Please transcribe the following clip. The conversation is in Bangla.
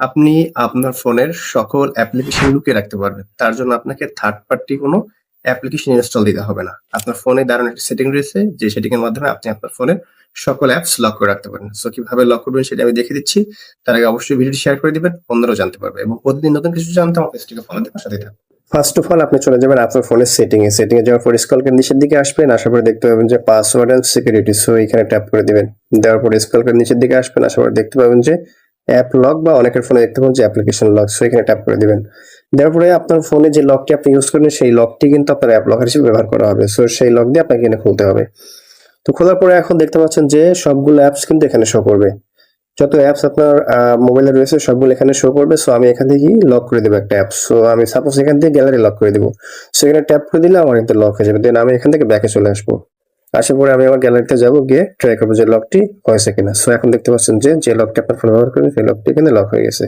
আপনি আপনার ফোনের সকল অ্যাপ্লিকেশন লুকিয়ে রাখতে পারবেন। তার জন্য আপনাকে থার্ড পার্টি কোনো অ্যাপ্লিকেশন ইনস্টল দিতে হবে না। আপনার ফোনে দারুণ একটা সেটিং রয়েছে, যে সেটিং এর মাধ্যমে আপনি আপনার ফোনের সকল অ্যাপস লক করে রাখতে পারেন। সো কীভাবে লক করবেন সেটা আমি দেখে দিচ্ছি। তার আগে অবশ্যই ভিডিওটি শেয়ার করে দিবেন, অন্যরাও জানতে পারবে এবং প্রতিদিন নতুন কিছু জানতে আমার পেজটিকে ফলো দিয়ে সাথে থাকুন। ফার্স্ট অফ অল আপনি চলে যাবেন আপনার ফোনের সেটিং এ। সেটিং এ যাওয়ার পর স্ক্রল করে নিচের দিকে আসবেন, আসার পরে দেখতে পাবেন যে পাসওয়ার্ড এন্ড সিকিউরিটি সো এখানে ট্যাপ করে দিবেন। দেওয়ার পর স্ক্রল করে নিচের দিকে আসবেন, আসার পর দেখতে পাবেন যে অ্যাপ লক বা অনেকের ফোনে দেখতে পাবেন যে অ্যাপ্লিকেশন লক সো এখানে ট্যাপ করে দিবেন। দেওয়ার পরে আপনার ফোনে যে লকটি আপনি ইউজ করবেন, সেই লকটি কিন্তু আপনার অ্যাপ লকার হিসেবে ব্যবহার করা হবে। সো সেই লক দিয়ে আপনাকে এখানে খুলতে হবে। তো খোলার পরে এখন দেখতে পাচ্ছেন যে সবগুলো অ্যাপস কিন্তু এখানে শো করবে। যত অ্যাপস আপনার মোবাইলে রয়েছে, সবগুলো এখানে শো করবে। সো আমি এখান থেকেই লক করে দেবো একটা অ্যাপ সো আমি সাপোজ এখান থেকে গ্যালারি লক করে দেবো। সো এখানে ট্যাপ করে দিলে আমার কিন্তু লক হয়ে যাবে। দেন আমি এখান থেকে ব্যাকে চলে আসব। আসার পরে আমি আমার গ্যালারিতে যাব, গিয়ে ট্রাই করব যে লকটি হয়েছে কিনা। সো এখন দেখতে পাচ্ছেন যে যে লকটি আপনার ফোন ব্যবহার করবেন সেই লকটি এখানে লক হয়ে গেছে।